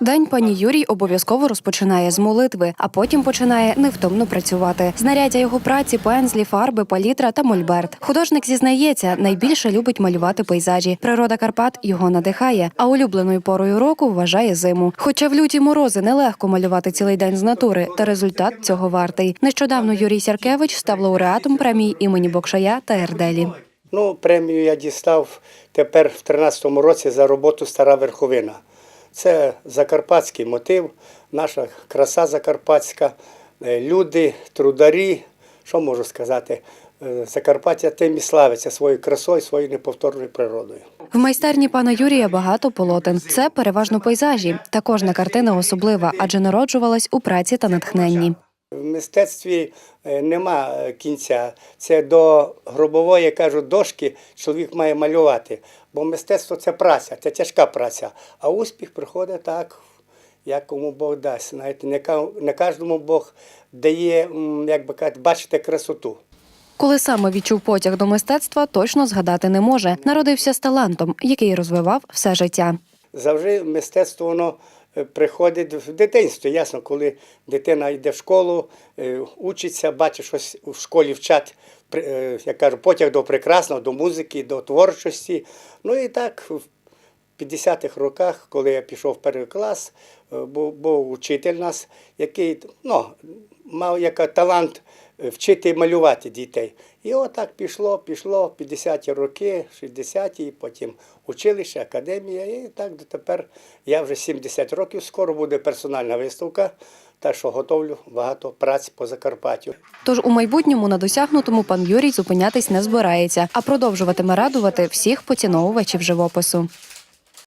День пані Юрій обов'язково розпочинає з молитви, а потім починає невтомно працювати. Знаряддя його праці, пензлі, фарби, палітра та мольберт. Художник зізнається, найбільше любить малювати пейзажі. Природа Карпат його надихає, а улюбленою порою року вважає зиму. Хоча в люті морози нелегко малювати цілий день з натури, та результат цього вартий. Нещодавно Юрій Сяркевич став лауреатом премії імені Бокшая та Ерделі. Ну, премію я дістав тепер в 13-му році за роботу Стара верховина. Це закарпатський мотив, наша краса закарпатська, е, люди, трударі. Що можу сказати? Е, Закарпаття тим і славиться своєю красою, своєю неповторною природою. В майстерні пана Юрія багато полотен. Це переважно пейзажі. Та кожна картина особлива, адже народжувалась у праці та натхненні. В мистецтві е, нема е, кінця. Це до гробової, кажуть, дошки чоловік має малювати. Бо мистецтво це праця, це тяжка праця. А успіх приходить так, як кому Бог дасть. Знаєте, не, кожному Бог дає, як би казати, бачити красоту. Коли саме відчув потяг до мистецтва, точно згадати не може. Народився з талантом, який розвивав все життя. Завжди мистецтво воно приходить в дитинстві. Ясно, коли дитина йде в школу, е, учиться, бачить щось в школі вчать, е, як кажу, потяг до прекрасного, до музики, до творчості. Ну і так в 50-х роках, коли я пішов в перший клас, е, був, був учитель нас, який ну, мав яка талант вчити малювати дітей. І отак пішло, пішло 50-ті роки, 60-ті, потім училище, академія. І так дотепер я вже 70 років, скоро буде персональна виставка, так що готовлю багато праць по Закарпаттю. Тож у майбутньому на досягнутому пан Юрій зупинятись не збирається, а продовжуватиме радувати всіх поціновувачів живопису.